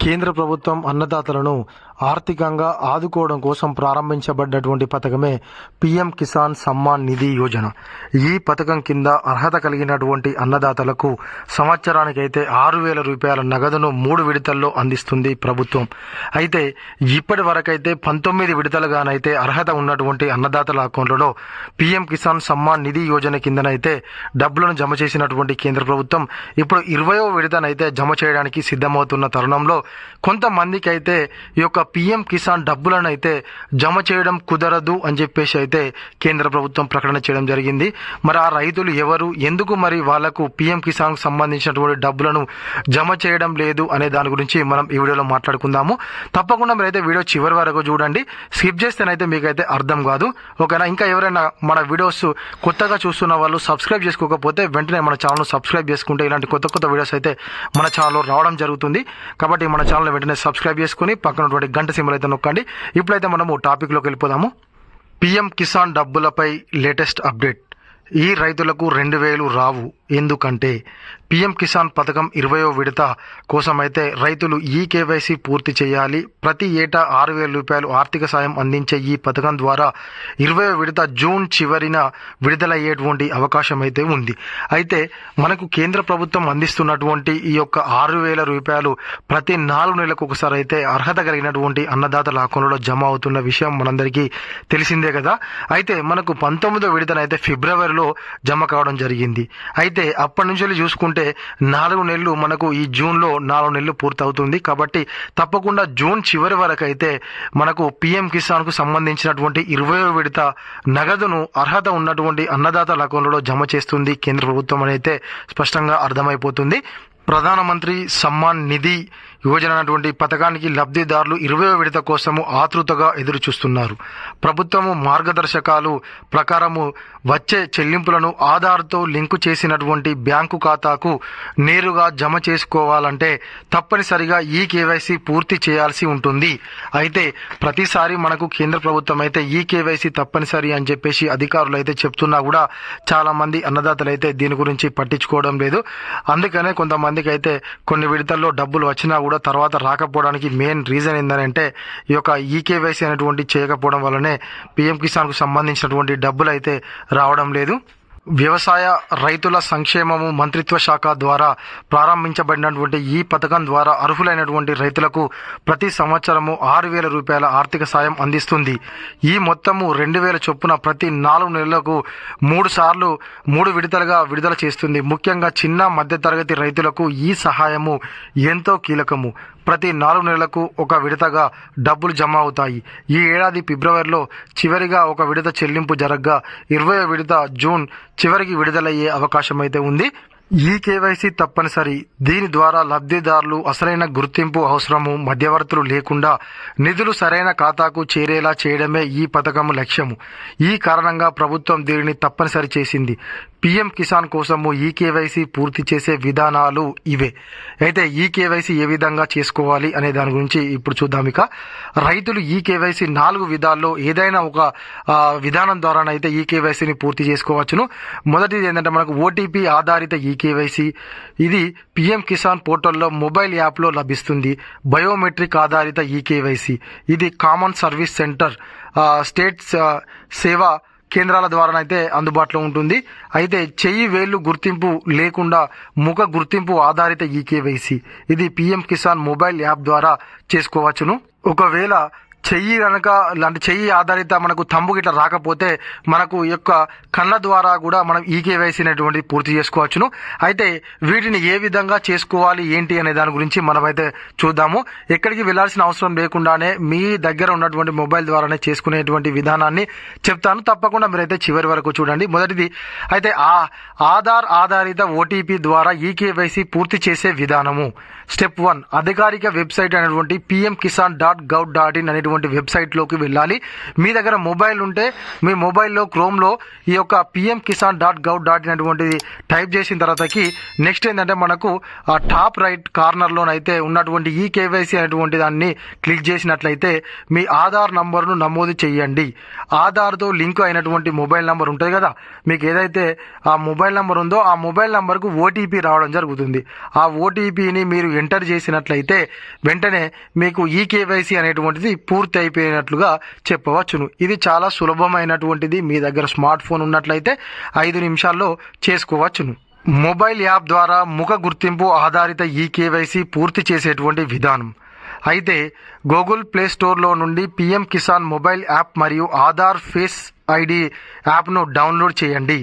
కేంద్ర ప్రభుత్వం అన్నదాతలను ఆర్థికంగా ఆదుకోవడం కోసం ప్రారంభించబడ్డటువంటి పథకమే పీఎం కిసాన్ సమ్మాన్ నిధి యోజన. ఈ పథకం కింద అర్హత కలిగినటువంటి అన్నదాతలకు సంవత్సరానికైతే ఆరు వేల రూపాయల నగదును మూడు విడతల్లో అందిస్తుంది ప్రభుత్వం. అయితే ఇప్పటి వరకైతే పంతొమ్మిది విడతలుగానైతే అర్హత ఉన్నటువంటి అన్నదాతల అకౌంట్లలో పీఎం కిసాన్ సమ్మాన్ నిధి యోజన కిందనైతే డబ్బులను జమ చేసినటువంటి కేంద్ర ప్రభుత్వం ఇప్పుడు ఇరవయో విడతనైతే జమ చేయడానికి సిద్ధమవుతున్న తరుణంలో కొంతమందికి అయితే ఈ యొక్క పీఎం కిసాన్ డబ్బులను అయితే జమ చేయడం కుదరదు అని చెప్పేసి అయితే కేంద్ర ప్రభుత్వం ప్రకటన చేయడం జరిగింది. మరి ఆ రైతులు ఎవరు? ఎందుకు మరి వాళ్ళకు పీఎం కిసాన్ సంబంధించినటువంటి డబ్బులను జమ చేయడం లేదు అనే దాని గురించి మనం ఈ వీడియోలో మాట్లాడుకుందాము. తప్పకుండా మీరైతే వీడియో చివరి వరకు చూడండి. స్కిప్ చేస్తేనైతే మీకైతే అర్థం కాదు. ఓకేనా? ఇంకా ఎవరైనా మన వీడియోస్ కొత్తగా చూస్తున్న వాళ్ళు సబ్స్క్రైబ్ చేసుకోకపోతే వెంటనే మన ఛానల్ సబ్స్క్రైబ్ చేసుకుంటే ఇలాంటి కొత్త కొత్త వీడియోస్ అయితే మన ఛానల్లో రావడం జరుగుతుంది. కాబట్టి మన ఛానల్ వెంటనే సబ్స్క్రైబ్ చేసుకుని పక్కన ఉన్నటువంటి గంట సింబల్ అయితే నొక్కండి. ఇప్పుడైతే మనము టాపిక్లోకి వెళ్ళిపోదాము. పిఎం కిసాన్ డబ్బులపై లేటెస్ట్ అప్డేట్ ఈ రైతులకు రెండు వేలు రావు. ఎందుకంటే పీఎం కిసాన్ పథకం ఇరవయో విడత కోసమైతే రైతులు ఈ కేవైసీ పూర్తి చేయాలి. ప్రతి ఏటా ఆరు వేల రూపాయలు ఆర్థిక సాయం అందించే ఈ పథకం ద్వారా ఇరవయో విడత జూన్ చివరిన విడుదలయ్యేటువంటి అవకాశం అయితే ఉంది. అయితే మనకు కేంద్ర ప్రభుత్వం అందిస్తున్నటువంటి ఈ యొక్క ఆరు వేల రూపాయలు ప్రతి నాలుగు నెలలకు ఒకసారి అయితే అర్హత కలిగినటువంటి అన్నదాతల అకౌంట్లో జమ అవుతున్న విషయం మనందరికీ తెలిసిందే కదా. అయితే మనకు పంతొమ్మిదో విడతనైతే ఫిబ్రవరిలో జమ కావడం జరిగింది. అయితే అప్పటి నుంచి వెళ్ళి చూసుకుంటే నాలుగు నెలలు మనకు ఈ జూన్లో నాలుగు నెలలు పూర్తవుతుంది. కాబట్టి తప్పకుండా జూన్ చివరి వరకు అయితే మనకు పిఎం కిసాన్కు సంబంధించినటువంటి ఇరవై విడత నగదును అర్హత ఉన్నటువంటి అన్నదాతల అకౌంట్లో జమ చేస్తుంది. కేంద్ర ప్రభుత్వం అని అయితే స్పష్టంగా అర్థమైపోతుంది. ప్రధానమంత్రి సమ్మాన్ నిధి యువజన అటువంటి పథకానికి లబ్ధిదారులు ఇరవై విడత కోసము ఆతృతగా ఎదురు చూస్తున్నారు ప్రభుత్వము మార్గదర్శకాలు ప్రకారము వచ్చే చెల్లింపులను ఆధార్తో లింకు చేసినటువంటి బ్యాంకు ఖాతాకు నేరుగా జమ చేసుకోవాలంటే తప్పనిసరిగా ఈ కేవైసీ పూర్తి చేయాల్సి ఉంటుంది. అయితే ప్రతిసారి మనకు కేంద్ర ప్రభుత్వం అయితే ఈ కేవైసీ తప్పనిసరి అని చెప్పేసి అధికారులు అయితే చెప్తున్నా కూడా చాలా మంది అన్నదాతలు అయితే దీని గురించి పట్టించుకోవడం లేదు. అందుకనే కొంతమందికి అయితే కొన్ని విడతల్లో డబ్బులు వచ్చినా కూడా తర్వాత రాకపోవడానికి మెయిన్ రీజన్ ఏంటంటే ఈ యొక్క ఈకేవైసీ అనేటువంటి చేయకపోవడం వల్లనే పిఎం కిసాన్కు సంబంధించినటువంటి డబ్బులు అయితే రావడం లేదు. వ్యవసాయ రైతుల సంక్షేమము మంత్రిత్వ శాఖ ద్వారా ప్రారంభించబడినటువంటి ఈ పథకం ద్వారా అర్హులైనటువంటి రైతులకు ప్రతి సంవత్సరము ఆరు వేల రూపాయల ఆర్థిక సాయం అందిస్తుంది. ఈ మొత్తము రెండు వేల చొప్పున ప్రతి నాలుగు నెలలకు మూడు సార్లు మూడు విడతలుగా విడుదల చేస్తుంది. ముఖ్యంగా చిన్న మధ్యతరగతి రైతులకు ఈ సహాయము ఎంతో కీలకము. ప్రతి నాలుగు నెలలకు ఒక విడతగా డబ్బులు జమ అవుతాయి. ఈ ఏడాది ఫిబ్రవరిలో చివరిగా ఒక విడత చెల్లింపు జరగగా ఇరవై విడత జూన్ చివరికి విడుదలయ్యే అవకాశం అయితే ఉంది. ఈ కేవైసీ తప్పనిసరి. దీని ద్వారా లబ్ధిదారులు అసలైన గుర్తింపు అవసరము మధ్యవర్తులు లేకుండా నిధులు సరైన ఖాతాకు చేరేలా చేయడమే ఈ పథకం లక్ష్యము. ఈ కారణంగా ప్రభుత్వం దీనిని తప్పనిసరి చేసింది. పిఎం కిసాన్ కోసము ఈ కేవైసీ పూర్తి చేసే విధానాలు ఇవే. అయితే ఈ కేవైసీ ఏ విధంగా చేసుకోవాలి అనే దాని గురించి ఇప్పుడు చూద్దాం ఇక. రైతులు ఈ కేవైసీ నాలుగు విధాల్లో ఏదైనా ఒక విధానం ద్వారానైతే ఈ కేవైసీని పూర్తి చేసుకోవచ్చును. మొదటిది ఏంటంటే మనకు ఓటీపీ ఆధారిత ఈ కేవైసీ ఇది పిఎం కిసాన్ పోర్టల్లో మొబైల్ యాప్లో లభిస్తుంది. బయోమెట్రిక్ ఆధారిత ఈ కేవైసీ ఇది కామన్ సర్వీస్ సెంటర్ స్టేట్ సేవా కేంద్రాల ద్వారానైతే అందుబాటులో ఉంటుంది. అయితే చెయ్యి వేళ్ళు గుర్తింపు లేకుండా ముఖ గుర్తింపు ఆధారిత ఈ కేవైసీ. ఇది పిఎం కిసాన్ మొబైల్ యాప్ ద్వారా చేసుకోవచ్చును. ఒకవేళ చెయ్యి కనుక లాంటి చెయ్యి ఆధారిత మనకు తంబు గిట్ల రాకపోతే మనకు యొక్క కళ్ళ ద్వారా కూడా మనం ఈ కేవైసీ అనేటువంటిది పూర్తి చేసుకోవచ్చును. అయితే వీటిని ఏ విధంగా చేసుకోవాలి ఏంటి అనే దాని గురించి మనమైతే చూద్దాము. ఎక్కడికి వెళ్ళాల్సిన అవసరం లేకుండానే మీ దగ్గర ఉన్నటువంటి మొబైల్ ద్వారానే చేసుకునేటువంటి విధానాన్ని చెప్తాను. తప్పకుండా మీరైతే చివరి వరకు చూడండి. మొదటిది అయితే ఆ ఆధార్ ఆధారిత ఓటీపీ ద్వారా ఈ కేవైసీ పూర్తి చేసే విధానము. స్టెప్ వన్ అధికారిక వెబ్సైట్ అనేటువంటి PM Kisan dot gov dot in అనేటువంటి వెబ్సైట్లోకి వెళ్ళాలి. మీ దగ్గర మొబైల్ ఉంటే మీ మొబైల్లో క్రోమ్లో ఈ యొక్క PM Kisan dot gov dot in అనేటువంటిది టైప్ చేసిన తర్వాతకి నెక్స్ట్ ఏంటంటే మనకు ఆ టాప్ రైట్ కార్నర్లోనైతే ఉన్నటువంటి ఈ కేవైసీ అనేటువంటి దాన్ని క్లిక్ చేసినట్లయితే మీ ఆధార్ నంబర్ను నమోదు చేయండి. ఆధార్తో లింక్ అయినటువంటి మొబైల్ నంబర్ ఉంటుంది కదా. మీకు ఏదైతే ఆ మొబైల్ నంబర్ ఉందో ఆ మొబైల్ నంబర్కు ఓటీపీ రావడం జరుగుతుంది. ఆ ఓటీపీని మీరు ఎంటర్ చేసినట్లయితే వెంటనే మీకు ఈ కేవైసీ అనేటువంటిది పూర్తి పూర్తి అయిపోయినట్లుగా చెప్పవచ్చును. ఇది చాలా సులభమైనటువంటిది. మీ దగ్గర స్మార్ట్ ఫోన్ ఉన్నట్లయితే ఐదు నిమిషాల్లో చేసుకోవచ్చును. మొబైల్ యాప్ ద్వారా ముఖ గుర్తింపు ఆధారిత ఈ కేవైసీ పూర్తి చేసేటువంటి విధానం. అయితే గూగుల్ ప్లే స్టోర్లో నుండి పిఎం కిసాన్ మొబైల్ యాప్ మరియు ఆధార్ ఫేస్ ఐడి యాప్ను డౌన్లోడ్ చేయండి.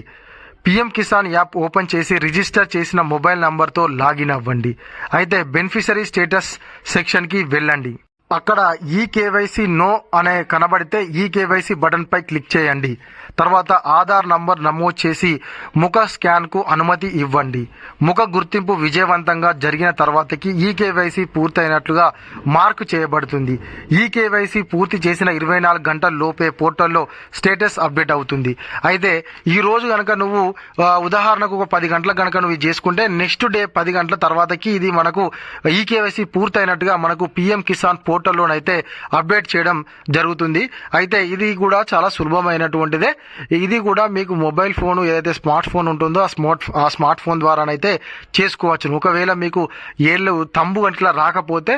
పిఎం కిసాన్ యాప్ ఓపెన్ చేసి రిజిస్టర్ చేసిన మొబైల్ నంబర్తో లాగిన్ అవ్వండి. అయితే బెనిఫిషరీ స్టేటస్ సెక్షన్కి వెళ్ళండి. అక్కడ ఈ కేవైసీ నో అనే కనబడితే ఈ కేవైసీ బటన్ పై క్లిక్ చేయండి. తర్వాత ఆధార్ నంబర్ నమోదు చేసి ముఖ స్కాన్కు అనుమతి ఇవ్వండి. ముఖ గుర్తింపు విజయవంతంగా జరిగిన తర్వాతకి ఈ కేవైసీ పూర్తయినట్లుగా మార్క్ చేయబడుతుంది. ఈ కేవైసీ పూర్తి చేసిన ఇరవై నాలుగు గంటల లోపే పోర్టల్లో స్టేటస్ అప్డేట్ అవుతుంది. అయితే ఈ రోజు కనుక నువ్వు ఉదాహరణకు ఒక పది గంటలకు కనుక నువ్వు చేసుకుంటే నెక్స్ట్ డే పది గంటల తర్వాతకి ఇది మనకు ఈ కేవైసీ పూర్తయినట్టుగా మనకు పిఎం కిసాన్ పోర్టల్లోనైతే అప్డేట్ చేయడం జరుగుతుంది. అయితే ఇది కూడా చాలా సులభమైనటువంటిదే. ఇది కూడా మీకు మొబైల్ ఫోన్ ఏదైతే స్మార్ట్ ఫోన్ ఉంటుందో ఆ స్మార్ట్ ఆ స్మార్ట్ ఫోన్ ద్వారానైతే చేసుకోవచ్చు. ఒకవేళ మీకు ఏళ్ళు తంబు గంటల రాకపోతే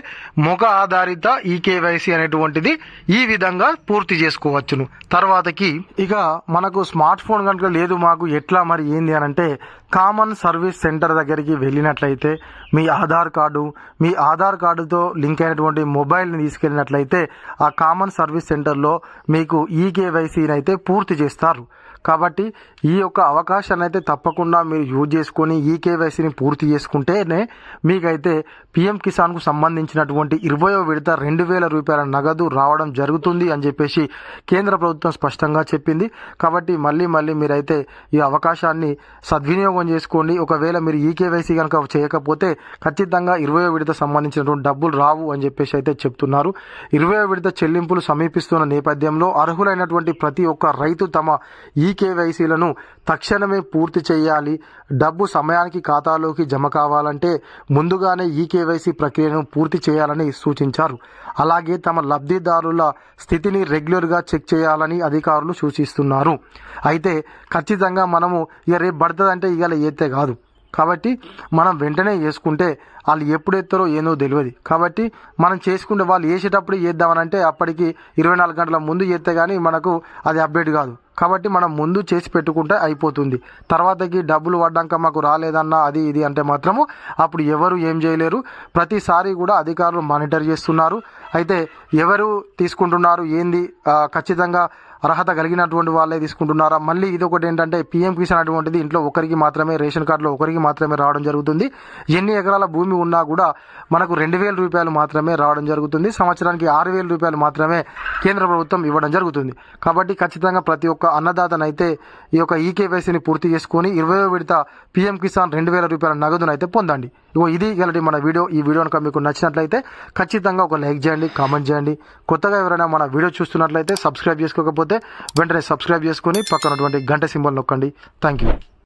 ముఖ ఆధారిత ఈ కేవైసీ అనేటువంటిది ఈ విధంగా పూర్తి చేసుకోవచ్చును. తర్వాతకి ఇక మనకు స్మార్ట్ ఫోన్ కనుక లేదు మాకు ఎట్లా మరి ఏంది అని అంటే కామన్ సర్వీస్ సెంటర్ దగ్గరికి వెళ్ళినట్లయితే మీ ఆధార్ కార్డు మీ ఆధార్ కార్డుతో లింక్ అయినటువంటి మొబైల్ని తీసుకెళ్ళినట్లయితే ఆ కామన్ సర్వీస్ సెంటర్లో మీకు ఈ కేవైసీని అయితే పూర్తి చేస్తారు. కాబట్టి ఈ యొక్క అవకాశాన్ని అయితే తప్పకుండా మీరు యూజ్ చేసుకొని ఈ కేవైసీని పూర్తి చేసుకుంటేనే మీకైతే పిఎం కిసాన్కు సంబంధించినటువంటి ఇరవయో విడత రెండు వేల రూపాయల నగదు రావడం జరుగుతుంది అని చెప్పేసి కేంద్ర ప్రభుత్వం స్పష్టంగా చెప్పింది. కాబట్టి మళ్ళీ మళ్ళీ మీరైతే ఈ అవకాశాన్ని సద్వినియోగం చేసుకోండి. ఒకవేళ మీరు ఈ కేవైసీ కనుక చేయకపోతే ఖచ్చితంగా ఇరవయో విడత సంబంధించినటువంటి డబ్బులు రావు అని చెప్పేసి అయితే చెప్తున్నారు. ఇరవయో విడత చెల్లింపులు సమీపిస్తున్న నేపథ్యంలో అర్హులైనటువంటి ప్రతి ఒక్క రైతు తమ ఈ కేవైసీలను తక్షణమే పూర్తి చేయాలి. డబ్బు సమయానికి ఖాతాలోకి జమ కావాలంటే ముందుగానే ఈ కేవైసీ ప్రక్రియను పూర్తి చేయాలని సూచించారు. అలాగే తమ లబ్ధిదారుల స్థితిని రెగ్యులర్గా చెక్ చేయాలని అధికారులు సూచిస్తున్నారు. అయితే ఖచ్చితంగా మనము ఇక రేపు పడుతుందంటే ఇవాళ ఏతే కాదు. కాబట్టి మనం వెంటనే చేసుకుంటే వాళ్ళు ఎప్పుడు ఎత్తారో ఏందో తెలియదు. కాబట్టి మనం చేసుకుంటే వాళ్ళు వేసేటప్పుడు చేద్దామనంటే అప్పటికి ఇరవై నాలుగు గంటల ముందు చేస్తే కానీ మనకు అది అప్డేట్ కాదు. కాబట్టి మనం ముందు చేసి పెట్టుకుంటే అయిపోతుంది. తర్వాతకి డబ్బులు పడ్డాక మాకు రాలేదన్నా అది ఇది అంటే మాత్రము అప్పుడు ఎవరు ఏం చేయలేరు. ప్రతిసారి కూడా అధికారులు మానిటర్ చేస్తున్నారు. అయితే ఎవరు తీసుకుంటున్నారు ఏంది? ఖచ్చితంగా అర్హత కలిగినటువంటి వాళ్ళే తీసుకుంటున్నారా? మళ్ళీ ఇది ఒకటి ఏంటంటే పిఎం కిసాన్ అటువంటిది ఇంట్లో ఒకరికి మాత్రమే రేషన్ కార్డులో ఒకరికి మాత్రమే రావడం జరుగుతుంది. ఎన్ని ఎకరాల భూమి ఉన్నా కూడా మనకు రెండు వేల రూపాయలు మాత్రమే రావడం జరుగుతుంది. సంవత్సరానికి ఆరు వేల రూపాయలు మాత్రమే కేంద్ర ప్రభుత్వం ఇవ్వడం జరుగుతుంది. కాబట్టి ఖచ్చితంగా ప్రతి ఒక్క అన్నదాతనైతే ఈ యొక్క ఈకేవైసీని పూర్తి చేసుకొని ఇరవై విడత పిఎం కిసాన్ రెండు వేల రూపాయల నగదునైతే పొందండి. ఇగో ఇది గలటి మన వీడియో. ఈ వీడియో కనుక మీకు నచ్చినట్లయితే ఖచ్చితంగా ఒక లైక్ చేయండి కామెంట్ చేయండి. కొత్తగా ఎవరైనా మన వీడియో చూస్తున్నట్లయితే సబ్స్క్రైబ్ చేసుకోకపోతే వెంటనే సబ్స్క్రైబ్ చేసుకొని పక్కనటువంటి గంట సింబల్ నొక్కండి. Thank you